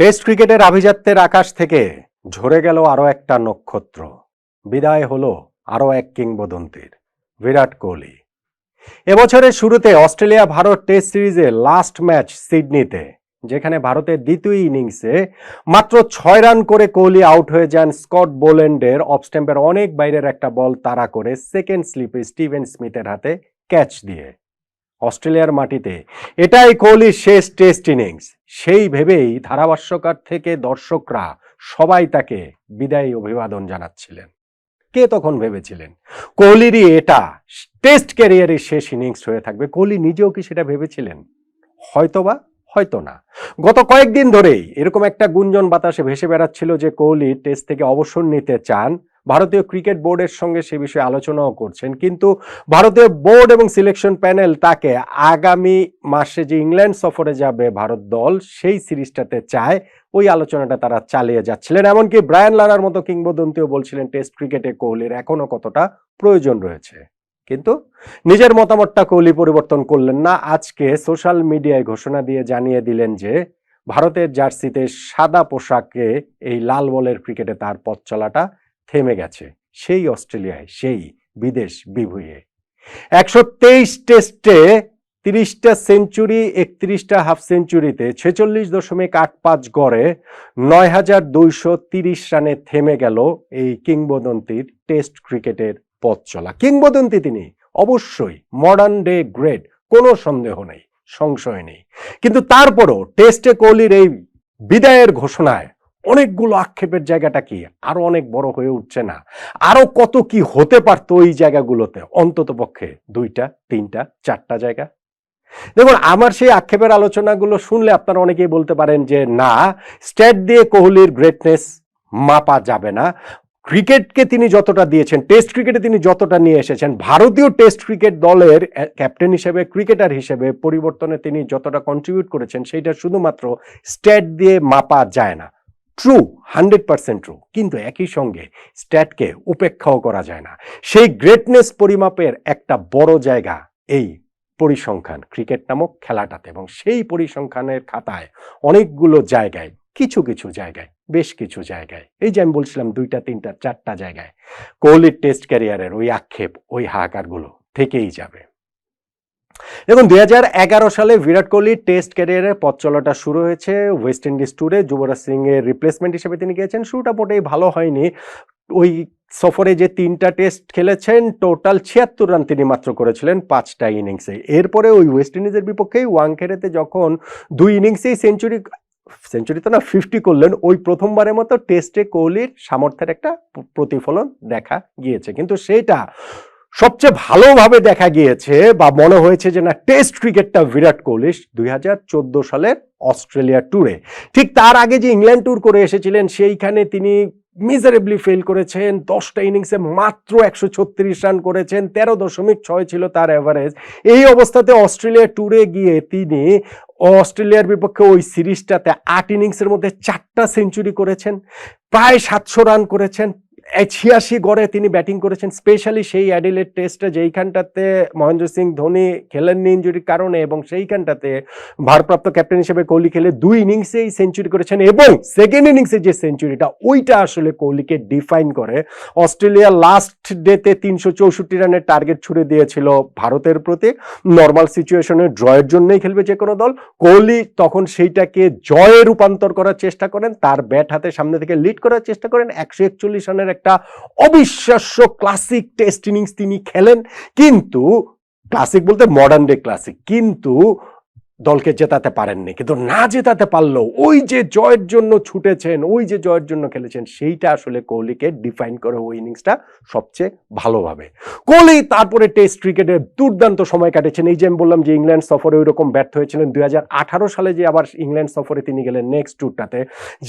Test ক্রিকেটের আভিজাত্যের আকাশ থেকে ঝরে গেল আরও একটা নক্ষত্র। বিদায় হলো আরও এক কিংবদন্তির, বিরাট কোহলি। এবছরের শুরুতে অস্ট্রেলিয়া ভারত টেস্ট সিরিজে লাস্ট ম্যাচ সিডনিতে, যেখানে ভারতের দ্বিতীয় ইনিংসে মাত্র ছয় রান করে কোহলি আউট হয়ে যান স্কট বোল্যান্ডের অফ স্ট্যাম্পের অনেক বাইরের একটা বল তাড়া করে সেকেন্ড স্লিপে স্টিভেন স্মিথের হাতে ক্যাচ দিয়ে। অস্ট্রেলিয়ার মাটিতে। এটাই কোহলির শেষ টেস্ট ইনিংস। সেই ভেবেই ধারাভাষ্যকার থেকে দর্শকরা সবাই তাকে বিদায়ী অভিবাদন জানাচ্ছিলেন। কে তখন ভেবেছিলেন? কোহলিরই এটা টেস্ট ক্যারিয়ারের শেষ ইনিংস হয়ে থাকবে। কোহলি নিজেও কি সেটা ভেবেছিলেন? হয়তোবা, হয়তো না। গত কয়েকদিন ধরেই এরকম একটা গুঞ্জন বাতাসে ভেসে বেড়াচ্ছিল যে কোহলি টেস্ট থেকে অবসর নিতে চান। ভারতীয় ক্রিকেট বোর্ডের সঙ্গে সে বিষয়ে আলোচনাও করছেন। কিন্তু ভারতীয় বোর্ড এবং সিলেকশন প্যানেল তাকে আগামী মাসে যে ইংল্যান্ড সফরে যাবে ভারত দল, সেই সিরিজটাতে চায়। ওই আলোচনাটা তারা চালিয়ে যাচ্ছিলেন। এমনকি ব্রায়ান লারার মতো কিংবদন্তিও বলছিলেন, টেস্ট ক্রিকেটে কোহলির এখনও কতটা প্রয়োজন রয়েছে। কিন্তু নিজের মতামতটা কোহলি পরিবর্তন করলেন না। আজকে সোশ্যাল মিডিয়ায় ঘোষণা দিয়ে জানিয়ে দিলেন যে, ভারতের জার্সিতে সাদা পোশাকে এই লাল বলের ক্রিকেটে তার পথ চলাটা থেমে গেছে। সেই অস্ট্রেলিয়ায়, সেই বিদেশ বিভুঁয়ে একশো তেইশ টেস্টে তিরিশটা সেঞ্চুরি, একত্রিশটা হাফ সেঞ্চুরিতে ছেচল্লিশ দশমিক আট পাঁচ গড়ে নয় হাজার দুইশো তিরিশ রানে থেমে গেল এই কিংবদন্তির টেস্ট ক্রিকেটের পথ চলা। কিংবদন্তি তিনি, অবশ্যই মডার্ন ডে গ্রেট কোনো সন্দেহ নেই, সংশয় নেই। কিন্তু তারপরও টেস্টে কোহলির এই বিদায়ের ঘোষণায় অনেকগুলো আক্ষেপের জায়গাটা কি? আরও অনেক বড় হয়ে উঠছে না। আরও কত কি হতে পারতো ওই জায়গাগুলোতে? অন্তত পক্ষে দুইটা, তিনটা, চারটা জায়গা? দেখুন, আমার সেই আক্ষেপের আলোচনাগুলো শুনলে আপনারা অনেকেই বলতে পারেন যে, না স্ট্যাট দিয়ে কোহলির গ্রেটনেস মাপা যাবে না। ক্রিকেটকে তিনি যতটা দিয়েছেন, টেস্ট ক্রিকেটে তিনি যতটা নিয়ে এসেছেন, ভারতীয় টেস্ট ক্রিকেট দলের ক্যাপ্টেন হিসেবে, ক্রিকেটার হিসেবে পরিবর্তনে তিনি যতটা কন্ট্রিবিউট করেছেন, সেইটা শুধুমাত্র স্ট্যাট দিয়ে মাপা যায় না। ট্রু হান্ড্রেড পার্সেন্ট ট্রু কিন্তু একই সঙ্গে স্ট্যাটকে উপেক্ষাও করা যায় না। সেই গ্রেটনেস পরিমাপের একটা বড় জায়গা এই পরিসংখ্যান ক্রিকেট নামক খেলাটাতে। এবং সেই পরিসংখ্যানের খাতায় অনেকগুলো জায়গায়, কিছু কিছু জায়গায়, বেশ কিছু জায়গায়, এই যে আমি বলছিলাম দুইটা, তিনটা, চারটা জায়গায়, কোহলির টেস্ট ক্যারিয়ারের ওই আক্ষেপ, ওই হাহাকারগুলো থেকেই যাবে। দেখুন, দুই সালে বিরাট কোহলির টেস্ট ক্যারিয়ারের পথ চলাটা শুরু হয়েছে ওয়েস্ট ইন্ডিজ ট্যুরে। যুবরাজ সিং এর রিপ্লেসমেন্ট হিসেবে তিনি গিয়েছেন। শুরুটা মোটেই ভালো হয়নি। ওই সফরে যে তিনটা টেস্ট খেলেছেন টোটাল ছিয়াত্তর রান তিনি মাত্র করেছিলেন পাঁচটা ইনিংসে এরপরে ওই ওয়েস্ট ইন্ডিজের বিপক্ষেই ওয়াংখেড়েতে যখন দুই ইনিংসেই সেঞ্চুরি সেঞ্চুরি তো না ফিফটি করলেন, ওই প্রথমবারের মতো টেস্টে কোহলির সামর্থ্যের একটা প্রতিফলন দেখা গিয়েছে। কিন্তু সেইটা সবচেয়ে ভালোভাবে দেখা গিয়েছে বা মনে হয়েছে যে না, টেস্ট ক্রিকেটটা বিরাট কোহলি দুই হাজার চোদ্দ সালের অস্ট্রেলিয়া ট্যুরে। ঠিক তার আগে যে ইংল্যান্ড ট্যুর করে এসেছিলেন, সেইখানে তিনি মিজারেবলি ফেল করেছেন। দশটা ইনিংসে মাত্র একশো ছত্রিশ রান করেছেন, তেরো দশমিক ছয় ছিল তার অ্যাভারেজ এই অবস্থাতে অস্ট্রেলিয়া ট্যুরে গিয়ে তিনি অস্ট্রেলিয়ার বিপক্ষে ওই সিরিজটাতে আট ইনিংসের মধ্যে চারটা সেঞ্চুরি করেছেন, প্রায় সাতশো রান করেছেন। ছিয়াশি গড়ে তিনি ব্যাটিং করেছেন, স্পেশালি সেই অ্যাডিলেট টেস্টে যেইখানটাতে মহেন্দ্র সিং ধোনি খেলেননি ইঞ্জুরির কারণে এবং সেইখানটাতে ভারপ্রাপ্ত ক্যাপ্টেন হিসেবে কোহলি খেলে দুই ইনিংসেই সেঞ্চুরি করেছেন এবং সেকেন্ড ইনিংসে যে সেঞ্চুরিটা, ওইটা আসলে কোহলিকে ডিফাইন করে। অস্ট্রেলিয়া লাস্ট ডেতে তিনশো চৌষট্টি রানের টার্গেট ছুড়ে দিয়েছিল ভারতের প্রতি। নর্মাল সিচুয়েশনে ড্রয়ের জন্যই খেলবে যে কোনো দল। কোহলি তখন সেইটাকে জয়ে রূপান্তর করার চেষ্টা করেন, তার ব্যাট হাতে সামনে থেকে লিড করার চেষ্টা করেন, একশো একচল্লিশ রানের একটা অবিশ্বাস্য ক্লাসিক টেস্ট ইনিংস তিনি খেলেন। কিন্তু ক্লাসিক বলতে মডার্ন ডে ক্লাসিক কিন্তু দলকে জেতাতে পারেননি। কিন্তু না জেতাতে পারলেও ওই যে জয়ের জন্য ছুটেছেন, ওই যে জয়ের জন্য খেলেছেন, সেইটা আসলে কোহলিকে ডিফাইন করে ওই ইনিংসটা সবচেয়ে ভালোভাবে কোহলি তারপরে টেস্ট ক্রিকেটে দুর্দান্ত সময় কাটেছেন। এই যে আমি বললাম যে ইংল্যান্ড সফরে ওই রকম ব্যর্থ হয়েছিলেন দু হাজার আঠারো সালে যে আবার ইংল্যান্ড সফরে তিনি গেলেন নেক্সট ট্যুরটাতে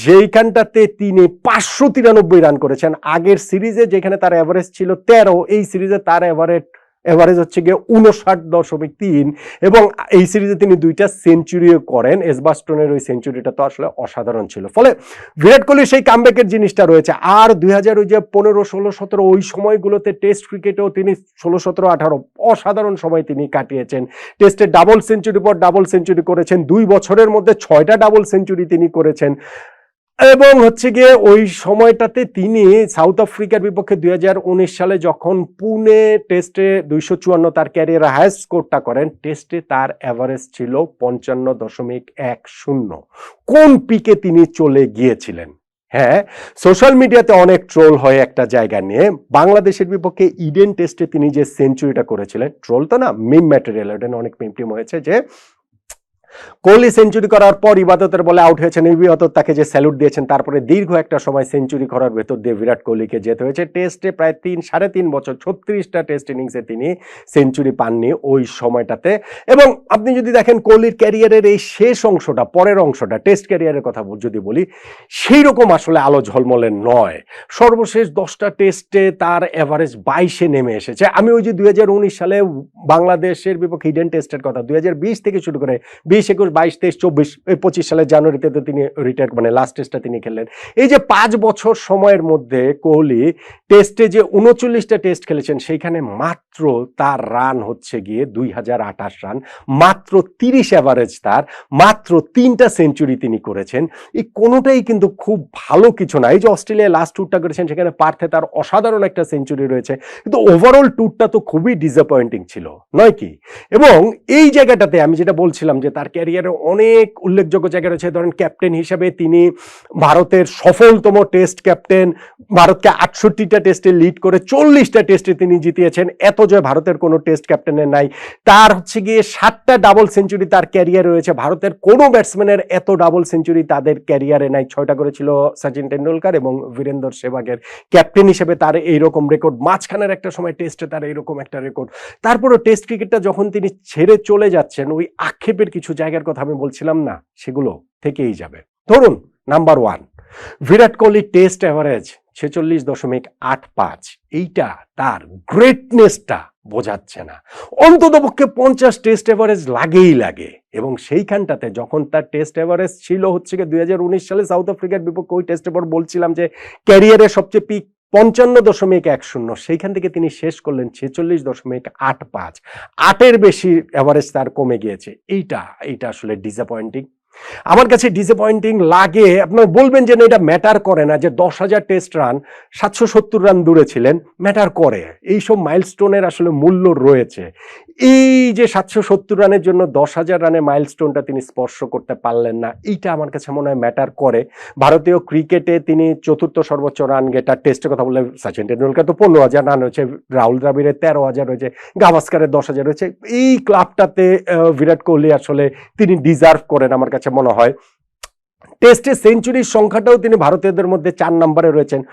যেইখানটাতে তিনি পাঁচশো তিরানব্বই রান করেছেন। আগের সিরিজে যেখানে তার অ্যাভারেজ ছিল তেরো, এই সিরিজে তার অ্যাভারেজ এভারেজ হচ্ছে গিয়ে উনষাট দশমিক তিন এবং এই সিরিজে তিনি দুইটা সেঞ্চুরিও করেন। এসবাস্টনের ওই সেঞ্চুরিটা তো আসলে অসাধারণ ছিল। ফলে বিরাট কোহলির সেই কামব্যাকের জিনিসটা রয়েছে। আর দুই হাজার ওই যে পনেরো, ষোলো, সতেরো ওই সময়গুলোতে টেস্ট ক্রিকেটেও তিনি ষোলো, সতেরো, আঠারো অসাধারণ সময় তিনি কাটিয়েছেন। টেস্টে ডাবল সেঞ্চুরি পর ডাবল সেঞ্চুরি করেছেন। দুই বছরের মধ্যে ছয়টা ডাবল সেঞ্চুরি তিনি করেছেন। এবং হচ্ছে গিয়ে ওই সময়টাতে তিনি সাউথ আফ্রিকার বিপক্ষে দুই হাজার উনিশ সালে যখন পুনে টেস্টে দুইশো চুয়ান্ন তার ক্যারিয়ার হায়েস্ট স্কোরটা করেন টেস্টে তার অ্যাভারেজ ছিল পঞ্চান্ন দশমিক এক শূন্য। কোন পিকে তিনি চলে গিয়েছিলেন? হ্যাঁ সোশ্যাল মিডিয়াতে অনেক ট্রোল হয় একটা জায়গা নিয়ে। বাংলাদেশের বিপক্ষে ইডেন টেস্টে তিনি যে সেঞ্চুরিটা করেছিলেন ট্রোল তো না মিম ম্যাটেরিয়াল অনেক মিম টিম হয়েছে যে কোহলি সেঞ্চুরি করার পর ইবাদতের বলে আউট হয়েছেন ইবাদত তাকে যে স্যালুট দিয়েছেন, তারপরে দীর্ঘ একটা সময় সেঞ্চুরি করার ভেতর দিয়ে বিরাট কোহলিকে যেতে হয়েছে। টেস্টে প্রায় তিন, সাড়ে তিন বছর ছত্রিশটা টেস্ট ইনিংসে তিনি সেঞ্চুরি পাননি ওই সময়টাতে। এবং আপনি যদি দেখেন কোহলির ক্যারিয়ারের এই শেষ অংশটা, পরের অংশটা, টেস্ট ক্যারিয়ারের কথা যদি বলি সেই রকম আসলে আলো ঝলমলে নয়। সর্বশেষ দশটা টেস্টে তার এভারেজ বাইশে নেমে এসেছে। আমি ওই যে দুই হাজার উনিশ সালে বাংলাদেশের বিপক্ষে ইডেন টেস্টের কথা। দু হাজার বিশ থেকে শুরু করে বিশ, একুশ, বাইশ, তেইশ, চব্বিশ পঁচিশ সালের জানুয়ারিতে তো তিনি রিটায়ার মানে লাস্ট টেস্টটা তিনি খেললেন। এই যে পাঁচ বছর সময়ের মধ্যে কোহলি টেস্টে যে উনচল্লিশটা টেস্ট খেলেছেন, সেইখানে মাত্র তার রান হচ্ছে গিয়ে দুই হাজার আঠাশ রান মাত্র তিরিশ অ্যাভারেজ তার, মাত্র তিনটা সেঞ্চুরি তিনি করেছেন। এই কোনোটাই কিন্তু খুব ভালো কিছু না। এই যে অস্ট্রেলিয়া লাস্ট ট্যুরটা করেছেন, সেখানে পার্থে তার অসাধারণ একটা সেঞ্চুরি রয়েছে। কিন্তু ওভারঅল ট্যুরটা তো খুবই ডিসঅ্যাপয়েন্টিং ছিল। নয় কি এবং এই জায়গাটাতে আমি যেটা বলছিলাম যে তার ক্যারিয়ারে অনেক উল্লেখযোগ্য জায়গা রয়েছে। ধরেন ক্যাপ্টেন হিসেবে তিনি ভারতের সফলতম টেস্ট ক্যাপ্টেন ভারতকে আটষট্টিটা টেস্টে লিড করে চল্লিশটা টেস্টে তিনি জিতিয়েছেন। এত জয় ভারতের কোনো টেস্ট ক্যাপ্টেনের নাই। তার হচ্ছে গিয়ে সাতটা ডাবল সেঞ্চুরি তার ক্যারিয়ার রয়েছে। ভারতের কোনো ব্যাটসম্যানের এত ডাবল সেঞ্চুরি তাদের ক্যারিয়ারে নাই। ছয়টা করেছিল সচিন টেন্ডুলকার এবং বীরেন্দর সেবাগের ক্যাপ্টেন হিসেবে তার এইরকম রেকর্ড মাঝখানের একটা সময় টেস্টে তার এইরকম একটা রেকর্ড তারপরও টেস্ট ক্রিকেটটা যখন তিনি ছেড়ে চলে যাচ্ছেন, ওই আক্ষেপের কিছু জায়গার কথা আমি বলছিলাম না, সেগুলো থেকেই যাবে। ধরুন number one Virat Kohli test average ছেচল্লিশ দশমিক আট পাঁচ। এইটা তার গ্রেটনেসটা বোঝাচ্ছে না। অন্তত পক্ষে পঞ্চাশ টেস্ট এভারেজ লাগেই লাগে। এবং সেইখানটাতে যখন তার টেস্ট এভারেজ ছিল হচ্ছে কি দুই সালে সাউথ আফ্রিকার বিপক্ষে ওই টেস্টের পর বলছিলাম যে ক্যারিয়ারের সবচেয়ে পিক পঞ্চান্ন দশমিক এক শূন্য, সেইখান থেকে তিনি শেষ করলেন ছেচল্লিশ দশমিক আট পাঁচ। আটের বেশি অ্যাভারেজ তার কমে গিয়েছে। এইটা এইটা আসলে ডিসঅ্যাপয়েন্টিং আমার কাছে ডিসঅ্যাপয়েন্টিং লাগে, আপনার বলবেন যে না, এটা ম্যাটার করে না যে দশ হাজার টেস্ট রান সাতশো সত্তর রান দূরে ছিলেন ম্যাটার করে। এইসব মাইলস্টোনের আসলে মূল্য রয়েছে। এই যে সাতশো সত্তর রানের জন্য দশ হাজার রানের মাইলস্টোনটা তিনি স্পর্শ করতে পারলেন না, এইটা আমার কাছে মনে হয় ম্যাটার করে। ভারতীয় ক্রিকেটে তিনি চতুর্থ সর্বোচ্চ রান গেটার টেস্টের কথা বললে সচিন টেন্ডুলকার তো পনেরো হাজার রান হয়েছে, রাহুল দ্রাবিড়ের তেরো হাজার হয়েছে গাভাস্কারের দশ হাজার হয়েছে, এই ক্লাবটাতে বিরাট কোহলি আসলে তিনি ডিজার্ভ করেন আমার কাছে মনে হয়। টেস্টে সেঞ্চুরির সংখ্যাটাও তিনি ভারতীয়দের মধ্যে চার নম্বরে রয়েছেন।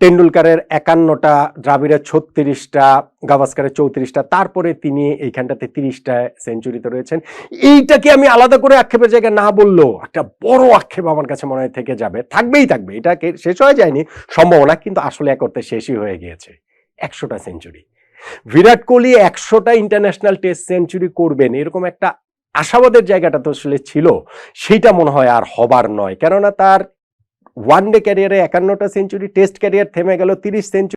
টেন্ডুলকারের একান্নটা, দ্রাবিড়ের ছত্রিশটা, গাভাস্কারের চৌত্রিশটা, তারপরে তিনি এইখানটাতে তিরিশটা সেঞ্চুরিতে রয়েছেন। এইটাকে আমি আলাদা করে আক্ষেপের জায়গায় না বললেও একটা বড় আক্ষেপ আমার কাছে মনে হয় থেকে যাবে। থাকবেই, থাকবে। এটা কে- শেষ হয়ে যায়নি, সম্ভাবনা, কিন্তু আসলে এক অর্থে শেষই হয়ে গিয়েছে। একশোটা সেঞ্চুরি বিরাট কোহলি একশোটা ইন্টারন্যাশনাল টেস্ট সেঞ্চুরি করবেন, এরকম একটা আশাবাদের জায়গাটা তো আসলে ছিল, সেইটা মনে হয় আর হবার নয়। কেননা তার ওয়ান ডে ক্যারিয়ারে একান্নটা সেঞ্চুরি টেস্ট ক্যারিয়ার থেমে গেল, তিরিশ সেঞ্চুরি